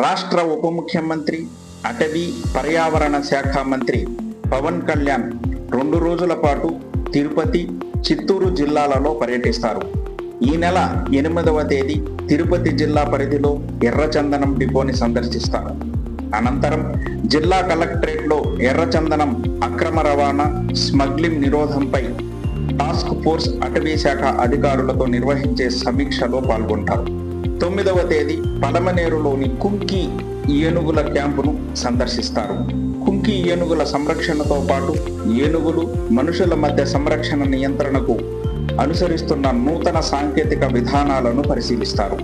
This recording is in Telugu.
రాష్ట్ర ఉప ముఖ్యమంత్రి అటవీ పర్యావరణ శాఖ మంత్రి పవన్ కళ్యాణ్ రెండు రోజుల పాటు తిరుపతి చిత్తూరు జిల్లాలలో పర్యటిస్తారు. ఈ నెల ఎనిమిదవ తేదీ తిరుపతి జిల్లా పరిధిలో ఎర్రచందనం డిపోని సందర్శిస్తారు. అనంతరం జిల్లా కలెక్టరేట్లో ఎర్రచందనం అక్రమ రవాణా స్మగ్లింగ్ నిరోధంపై టాస్క్ ఫోర్స్ అటవీ శాఖ అధికారులతో నిర్వహించే సమీక్షలో పాల్గొంటారు. తొమ్మిదవ తేదీ పడమనేరులోని కుంకి ఏనుగుల క్యాంపును సందర్శిస్తారు. కుంకి ఏనుగుల సంరక్షణతో పాటు ఏనుగులు మనుషుల మధ్య సంరక్షణ నియంత్రణకు అనుసరిస్తున్న నూతన సాంకేతిక విధానాలను పరిశీలిస్తారు.